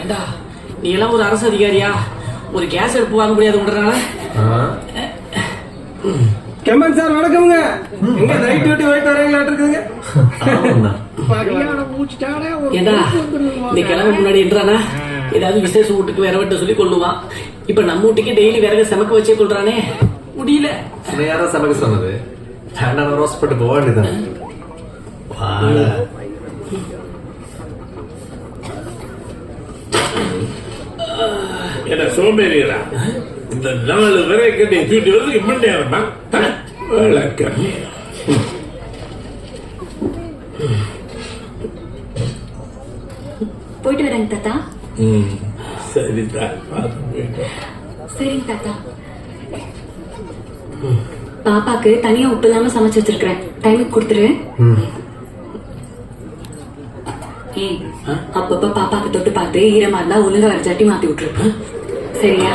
ஏண்டா நீ எல்லாம் ஒரு அரசு அதிகாரியா? ஒரு கேஸ் அடுப்பு வாங்க முடியாதுன்றனால கெம்பன் சார் வணக்கம்ங்க. எங்க நைட் டியூட்டி போயிட்டு வரீங்களாட்டு இருக்குங்க ஏண்டா இந்த கிழமை முன்னாடி என்றானா? ஏதாவது விசேஷ வீட்டுக்கு விரவட்ட சொல்லி கொள்ளுவான் இப்ப நம்ம வீட்டுக்கு டெய்லி விறகு சமைக்க வச்சே கொள்றானே முடியல. யாரா சமைக்க சொன்னது? வேண்டாம் ரோஸ் போட்டு போக வேண்டியதான் என்ன சோம்பேறிகளா இந்த நாலு வரை கட்டி தூட்டி வந்து இப்படி நேரமா வழக்கம் போயிட்டு வரேங்க தாத்தா. ம். போயிட்டு வா. சரிங்க தாத்தா. பாப்பாக்கு தனியா உப்பு இல்லாம சமைச்சு வச்சிருக்கிறேன். டைமுக்கு கொடுத்துரு. ஏய் அப்பப்ப பாப்பாக்கு தொட்டு பார்த்து ஈரமா இருந்தா ஒழுங்கா வர ஜட்டி மாத்தி விட்டுரு. சரியா?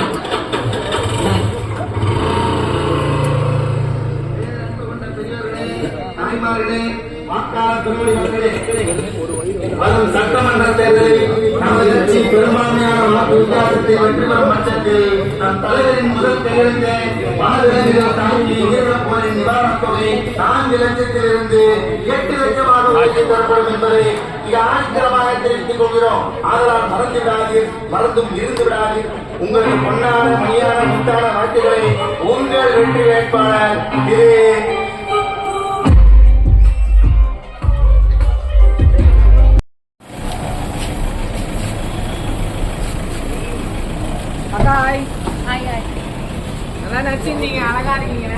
சட்டமன்ற தேர்தலில் நமது கட்சி பெரும்பான்மையான வாக்கு வித்தியாசத்தை வெற்றி பெறும் பட்சத்தில் நம் தலைவரின் முதல் கையெழுத்தை பாதுகாப்பு தாங்கி உயிரிழப் போரின் நிவாரணத் தொகை நான்கு லட்சத்தில் இருந்து எட்டு லட்சமாக உயர்த்தி தரப்படும் என்பதை மிக ஆணித்தரமாக தெரிவித்துக் கொள்கிறோம். ஆதலால் மறந்து விடாதீர் மறந்தும் இருந்து விடாதீர். உங்களின் பொன்னான மணியான முத்தான வாக்குகளை உங்கள் வெற்றி வேட்பாளர் திரு நல்லா நடிச்சிருந்தீங்க அழகா இருக்கீங்க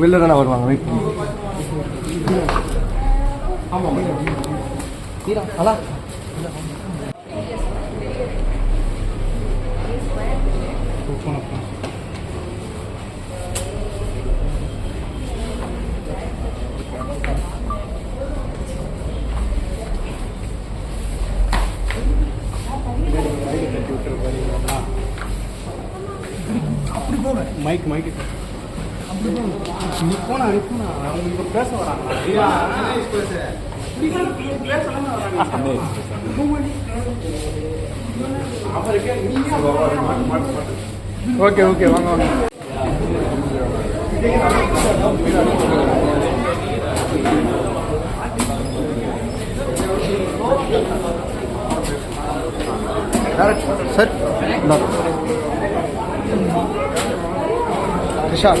வெளில தானே வருவாங்க? வெயிட் மைக் மைக் நீ போனா நீ போனா அவங்க பேச வராங்க ஓகே ஓகே வாங்க வாங்க. சார்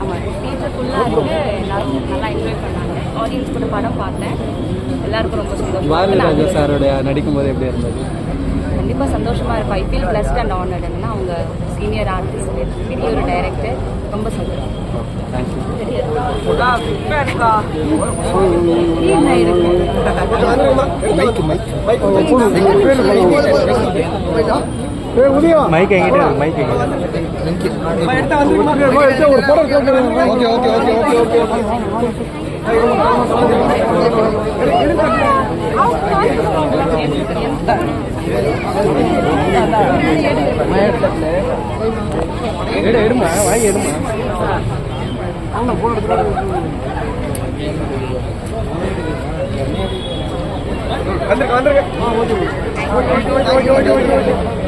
ஆமாம் தேட்டர் ஃபுல்லாக இருக்கு எல்லாரும் நல்லா என்ஜாய் பண்ணாங்க. ஆடியன்ஸ் கூட படம் பார்த்தேன். எல்லாருக்கும் ரொம்ப சாரோட நடிக்கும் போது எப்படி இருந்தது? கண்டிப்பாக சந்தோஷமாக இருக்கும் IPL bless blessed and honoured என்னன்னா அவங்க சீனியர் ஆர்டிஸ்ட் பெரிய ஒரு டைரக்டர் ரொம்ப சந்தோஷம். தேங்க்யூ மைக் எங்கிட்ட இருக்கு mic okay okay okay okay okay எடு எடுமா வாங்கி எடுமா வந்துருக்க வந்துருக்க okay okay okay okay okay